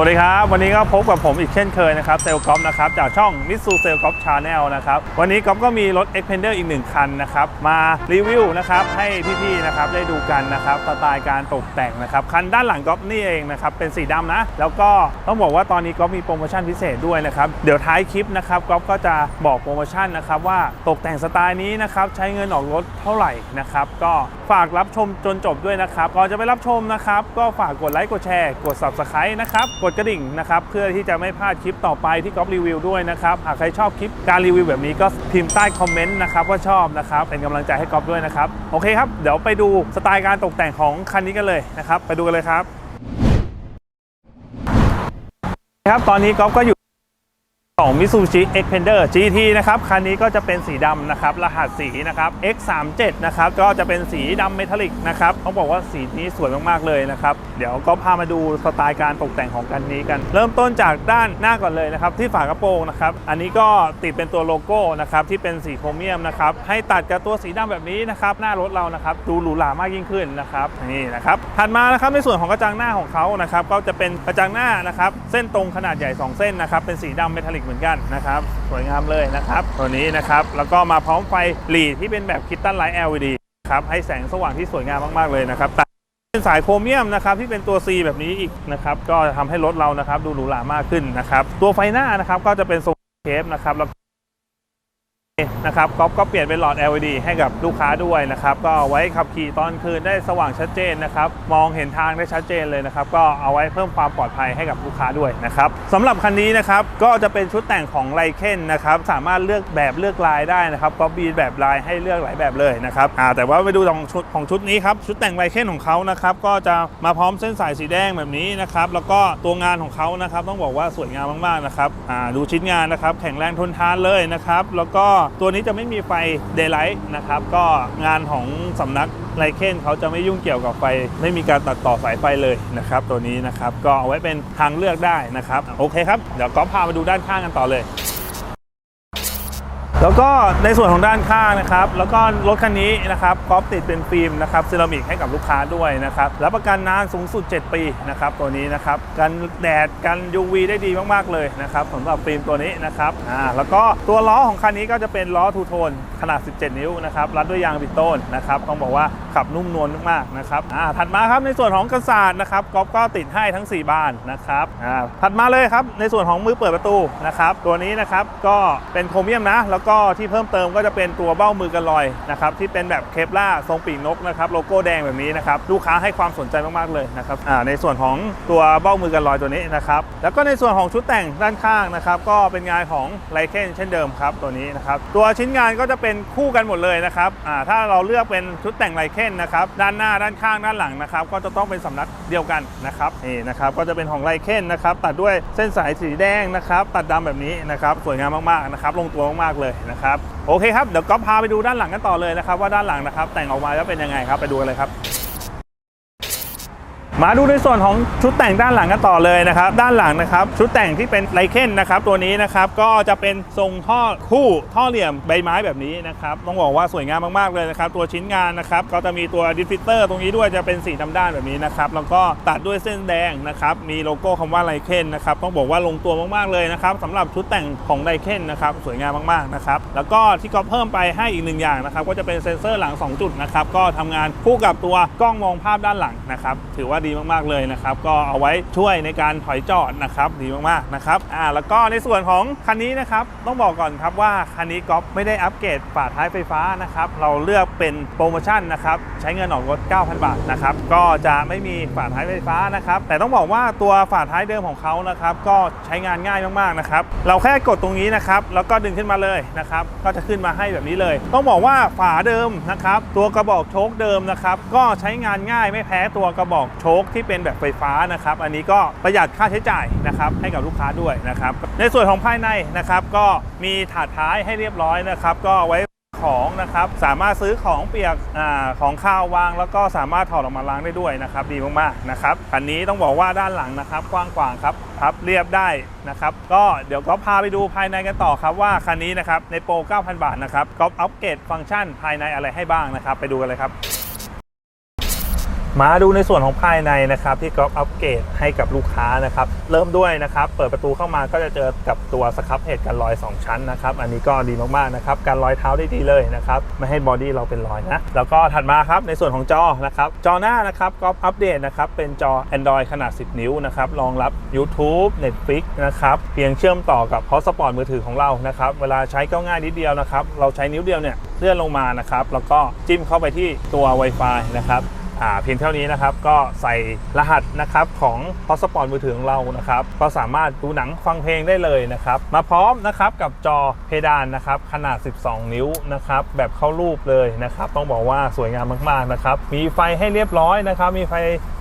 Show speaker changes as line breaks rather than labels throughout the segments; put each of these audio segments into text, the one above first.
สวัสดีครับ วันนี้ก็พบกับผมอีกเช่นเคยนะครับเซลก๊อฟนะครับจากช่องมิสูเซลก๊อฟชาแนลนะครับวันนี้ก๊อฟก็มีรถ e x p e n d e r อีกหนึ่งคันนะครับมารีวิวนะครับให้พี่ๆนะครับได้ดูกันนะครับสไตล์การตกแต่งนะครับคันด้านหลังก๊อฟนี่เองนะครับเป็นสีดำนะ แล้วก็ต้องบอกว่าตอนนี้ก๊อฟมีโปรโมชั่นพิเศษด้วยนะครับเดี๋ยวท้ายคลิปนะครับก๊อฟก็จะบอกโปรโมชั่นนะครับว่าตกแต่งสไตล์นี้นะครับใช้เงินออกรถเท่าไหร่นะครับก็ฝากรับชมจนจบด้วยนะครับก่อนจะไปรับชมนะครับก็ฝากกดไลค์กดแชร์กด subscribe นะครับกดกระดิ่งนะครับเพื่อที่จะไม่พลาดคลิปต่อไปที่ก๊อฟรีวิวด้วยนะครับหากใครชอบคลิปการรีวิวแบบนี้ก็พิมพ์ใต้คอมเมนต์นะครับว่าชอบนะครับเป็นกำลังใจให้ก๊อฟด้วยนะครับโอเคครับเดี๋ยวไปดูสไตล์การตกแต่งของคันนี้กันเลยนะครับไปดูกันเลยครับครับตอนนี้ก๊อฟก็อยู่ ของ Mitsubishi Xpander GT นะครับ คันนี้ก็จะเป็นสีดำนะครับ รหัสสีนะครับ X37 นะครับ ก็จะเป็นสีดำเมทัลลิกนะครับต้องบอกว่าสีนี้สวยมากๆเลยนะครับ เดี๋ยวก็พามาดูสไตล์การตกแต่งของคันนี้กัน เริ่มต้นจากด้านหน้าก่อนเลยนะครับ ที่ฝากระโปรงนะครับ อันนี้ก็ติดเป็นตัวโลโก้นะครับ ที่เป็นสีโครเมียมนะครับ ให้ตัดกับตัวสีดำแบบนี้นะครับ หน้ารถเรานะครับ ดูหรูหรามากยิ่งขึ้นนะครับ นี่นะครับ ถัดมานะครับในส่วนของกระจังหน้าของเขานะครับ ก็จะเป็นกระจังหน้านะครับ เส้นตรงขนาดใหญ่ 2 เส้นนะครับ เป็นสีดำเมทัลลิกเหมือนกันนะครับสวยงามเลยนะครับตัวนี้นะครับแล้วก็มาพร้อมไฟหลีที่เป็นแบบคิตตันไลท์ LED ครับให้แสงสว่างที่สวยงามมากๆเลยนะครับแต่เป็นสายโครเมียมนะครับที่เป็นตัว C แบบนี้อีกนะครับก็ทำให้รถเรานะครับดูหรูหรามากขึ้นนะครับตัวไฟหน้านะครับก็จะเป็นทรงเคฟนะครับแล้ว นะครับก๊อฟก็เปลี่ยนเป็นหลอด LED ให้กับลูกค้าด้วยนะครับ ก็เอาไว้ขับขี่ตอนคืนได้สว่างชัดเจนนะครับ มองเห็นทางได้ชัดเจนเลยนะครับ ก็เอาไว้เพิ่มความปลอดภัยให้กับลูกค้าด้วยนะครับสำหรับคันนี้นะครับก็จะเป็นชุดแต่งของไลเคนนะครับ สามารถเลือกแบบเลือกลายได้นะครับก็มีแบบลายให้เลือกหลายแบบเลยนะครับแต่ว่าไปดูของชุดของชุดนี้ครับชุดแต่งไลเคนของเขานะครับก็จะมาพร้อมเส้นสายสีแดงแบบนี้นะครับแล้วก็ตัวงานของเขานะครับต้องบอกว่าสวยงามมากๆนะครับดูชิ้นงานนะครับแข็งแรงทนทานเลยนะครับแล้วก็ตัวนี้จะไม่มีไฟเดย์ไลท์นะครับ ก็งานของสำนักไลเคนเขาจะไม่ยุ่งเกี่ยวกับไฟ ไม่มีการตัดต่อสายไฟเลยนะครับ ตัวนี้นะครับ ก็เอาไว้เป็นทางเลือกได้นะครับ โอเคครับ เดี๋ยวก็พามาดูด้านข้างกันต่อเลย แล้วก็ในส่วนของด้านข้างนะครับ แล้วก็รถคันนี้นะครับก๊อฟติดเป็นฟิล์มนะครับเซรามิกให้กับลูกค้าด้วยนะครับรับประกันนานสูงสุด 7 ปีนะครับตัวนี้นะครับกันแดดกัน UV ได้ดีมากๆเลยนะครับสำหรับฟิล์มตัวนี้นะครับอ่าแล้วก็ตัวล้อของคันนี้ก็จะเป็นล้อทูโทนขนาด 17 นิ้วนะครับรัดด้วยยางบิโต้นนะครับต้องบอกว่าขับนุ่มนวลมากๆนะครับอ่าถัดมาครับในส่วนของกันศาสตร์นะครับก๊อฟก็ติดให้ทั้ง 4 บานนะครับอ่าถัดมาเลยครับในส่วนของมือเปิดประตูนะครับตัวนี้นะครับก็เป็นโครเมียมนะแล้วก็็ที่เพิ่มเติมก็จะเป็นตัวเบ้ามือกันลอยนะครับที่เป็นแบบเคปล่าทรงปีกนกนะครับโลโก้แดงแบบนี้นะครับลูกค้าให้ความสนใจมากๆเลยนะครับในส่วนของตัวเบ้ามือกันลอยตัวนี้นะครับแล้วก็ในส่วนของชุดแต่งด้านข้างนะครับก็เป็นงานของไลเคนเช่นเดิมครับตัวนี้นะครับตัวชิ้นงานก็จะเป็นคู่กันหมดเลยนะครับถ้าเราเลือกเป็นชุดแต่งไลเคนนะครับด้านหน้าด้านข้างด้านหลังนะครับก็จะต้องเป็นสำนักเดียวกันนะครับนี่นะครับก็จะเป็นของไลเคนนะครับตัดด้วยเส้นสายสีแดงนะครับตัดดำแบบนี้นะครับสวยงามมากๆนะครับลงตัวมากๆเลยนะครับโอเคครับเดี๋ยวก๊อฟพาไปดูด้านหลังกันต่อเลยนะครับว่าด้านหลังนะครับแต่งออกมาแล้วเป็นยังไงครับไปดูกันเลยครับ มาดูในส่วนของชุดแต่งด้านหลังกันต่อเลยนะครับ ด้านหลังนะครับ ชุดแต่งที่เป็นไลเคนนะครับ ตัวนี้นะครับก็จะเป็นทรงท่อคู่ท่อเหลี่ยมใบไม้แบบนี้นะครับต้องบอกว่าสวยงามมากๆเลยนะครับ ตัวชิ้นงานนะครับก็จะมีตัวดิฟิเตอร์ตรงนี้ด้วยจะเป็นสีดำด้านแบบนี้นะครับแล้วก็ตัดด้วยเส้นแดงนะครับมีโลโก้คำว่าไลเคนนะครับต้องบอกว่าลงตัวมากๆเลยนะครับสำหรับชุดแต่งของไลเคนนะครับสวยงามมากๆนะครับแล้วก็ที่ก็เพิ่มไปให้อีกหนึ่งอย่างนะครับก็จะเป็นเซ็นเซอร์หลัง 2 จุดนะครับก็ทำงานคู่กับตัวกล้องมองภาพด้านหลังนะครับถือว่าดีมากๆเลยนะครับ ก็เอาไว้ช่วยในการถอยจอดนะครับ ดีมากๆนะครับอ่าแล้วก็ในส่วนของคันนี้นะครับต้องบอกก่อนครับว่าคันนี้ก๊อฟไม่ได้อัปเกรดฝาท้ายไฟฟ้านะครับ เราเลือกเป็นโปรโมชั่นนะครับใช้เงินออกรถ 9,000 บาทนะครับก็จะไม่มีฝาท้ายไฟฟ้านะครับ แต่ต้องบอกว่าตัวฝาท้ายเดิมของเขานะครับ ก็ใช้งานง่ายมากๆนะครับ เราแค่กดตรงนี้นะครับแล้วก็ดึงขึ้นมาเลยนะครับ ก็จะขึ้นมาให้แบบนี้เลย ต้องบอกว่าฝาเดิมนะครับ ตัวกระบอกโชคเดิมนะครับ ก็ใช้งานง่ายไม่แพ้ตัวกระบอกโชคที่เป็นแบบไฟฟ้านะครับ อันนี้ก็ประหยัดค่าใช้จ่ายนะครับให้กับลูกค้าด้วยนะครับ ในส่วนของภายในนะครับก็มีถาดท้ายให้เรียบร้อยนะครับ ก็ไว้ของนะครับสามารถซื้อของเปียกอของข้าววาง แล้วก็สามารถถอดออกมาล้างได้ด้วยนะครับ ดีมากๆนะครับคันนี้ต้องบอกว่าด้านหลังนะครับ กว้างกวางครับพับเรียบได้นะครับก็เดี๋ยวก็พาไปดูภายในกันต่อครับว่าคันนี้นะครับในโปร 9,000 บาทนะครับก็อัปเกรดฟังก์ชันภายในอะไรให้บ้างนะครับ ไปดูกันเลยครับ มาดูในส่วนของภายในนะครับที่ก๊อฟอัปเกรดให้กับลูกค้านะครับ เริ่มด้วยนะครับ เปิดประตูเข้ามาก็จะเจอกับตัวสครับเฮดกันรอย 2 ชั้นนะครับ อันนี้ก็ดีมากๆนะครับการรอยเท้าได้ดีเลยนะครับไม่ให้บอดี้เราเป็นรอยนะ แล้วก็ถัดมาครับในส่วนของจอนะครับ จอหน้านะครับก๊อฟอัปเดตนะครับเป็นจอ Android ขนาด 10 นิ้วนะครับรองรับ YouTube Netflix นะครับเพียงเชื่อมต่อกับพอสปอร์ตมือถือของเรานะครับเวลาใช้ก็ง่ายนิดเดียวนะครับเราใช้นิ้วเดียวเนี่ยเลื่อนลงมานะครับแล้วก็จิ้มเข้าไปที่ตัว Wi-Fi นะครับ เพียงเท่านี้นะครับก็ใส่รหัสนะครับของพอสปอร์ตมือถือของเรานะครับก็สามารถดูหนังฟังเพลงได้เลยนะครับมาพร้อมนะครับกับจอเพดานนะครับขนาด 12 นิ้วนะครับแบบเข้ารูปเลยนะครับต้องบอกว่าสวยงามมากๆนะครับมีไฟให้เรียบร้อยนะครับมีไฟ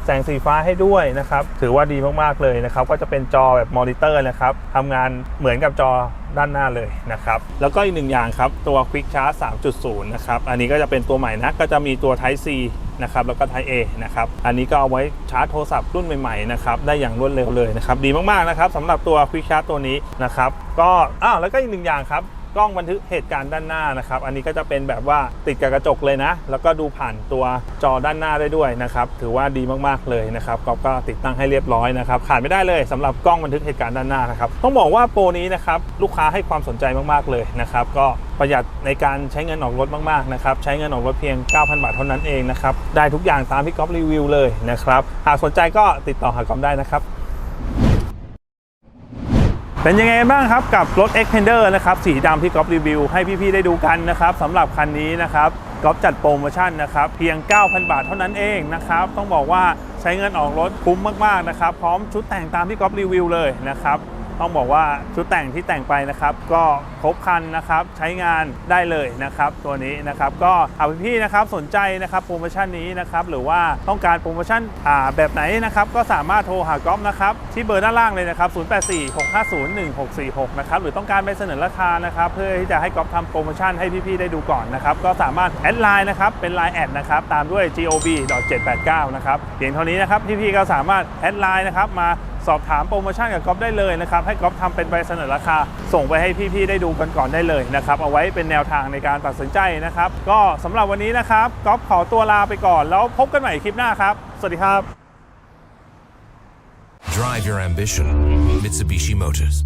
แสงสีฟ้าให้ด้วยนะครับถือว่าดีมากๆเลยนะครับก็จะเป็นจอแบบมอนิเตอร์นะครับทำงานเหมือนกับจอด้านหน้าเลยนะครับแล้วก็อีกหนึ่งอย่างครับตัว Quick Charge 3.0 นะครับอันนี้ก็จะเป็นตัวใหม่นะก็จะมีตัว Type C นะครับแล้วก็ Type A นะครับอันนี้ก็เอาไว้ชาร์จโทรศัพท์รุ่นใหม่ๆนะครับได้อย่างรวดเร็วเลยนะครับดีมากๆนะครับสำหรับตัว Quick Charge ตัวนี้นะครับก็อ้าวแล้วก็อีกหนึ่งอย่างครับ กล้องบันทึกเหตุการณ์ด้านหน้านะครับ อันนี้ก็จะเป็นแบบว่าติดกับกระจกเลยนะ แล้วก็ดูผ่านตัวจอด้านหน้าได้ด้วยนะครับ ถือว่าดีมากๆเลยนะครับก็ก็ติดตั้งให้เรียบร้อยนะครับขาดไม่ได้เลยสำหรับกล้องบันทึกเหตุการณ์ด้านหน้านะครับต้องบอกว่าโปรนี้นะครับลูกค้าให้ความสนใจมากๆเลยนะครับก็ประหยัดในการใช้เงินออกรถมากๆนะครับใช้เงินออกรถเพียง 9,000 บาทเท่านั้นเองนะครับได้ทุกอย่างตามที่ก๊อฟรีวิวเลยนะครับหากสนใจก็ติดต่อหากอฟได้นะครับ เป็นยังไงบ้างครับกับรถ Xpander นะครับสีดำที่ก๊อฟรีวิวให้พี่ๆได้ดูกันนะครับสำหรับคันนี้นะครับก๊อฟจัดโปรโมชั่นนะครับเพียง 9,000 บาทเท่านั้นเองนะครับต้องบอกว่าใช้เงินออกรถคุ้มมากๆนะครับพร้อมชุดแต่งตามที่ก๊อฟรีวิวเลยนะครับ ต้องบอกว่าชุดแต่งที่แต่งไปนะครับ ก็ครบครันนะครับใช้งานได้เลยนะครับ ตัวนี้นะครับก็เอาพี่ๆนะครับสนใจนะครับโปรโมชั่นนี้นะครับหรือว่าต้องการโปรโมชั่นอ่าแบบไหนนะครับก็สามารถโทรหาก๊อฟนะครับที่เบอร์ด้านล่างเลยนะครับ0846501646นะครับหรือต้องการไปเสนอราคานะครับเพื่อที่จะให้ก๊อฟทำโปรโมชั่นให้พี่ๆได้ดูก่อนนะครับก็สามารถแอดไลน์นะครับเป็นไลน์แอดนะครับตามด้วย gob.789 นะครับเพียงเท่านี้นะครับพี่ๆก็สามารถแอดไลน์นะครับมาสอบถามโปรโมชั่นกับก๊อฟได้เลยนะครับ ให้ก๊อฟทำเป็นใบเสนอราคา ส่งไปให้พี่ๆได้ดูกันก่อนได้เลยนะครับ เอาไว้เป็นแนวทางในการตัดสินใจนะครับ ก็สำหรับวันนี้นะครับก๊อฟขอตัวลาไปก่อน แล้วพบกันใหม่คลิปหน้าครับ สวัสดีครับ
Drive your ambition. Mitsubishi Motors.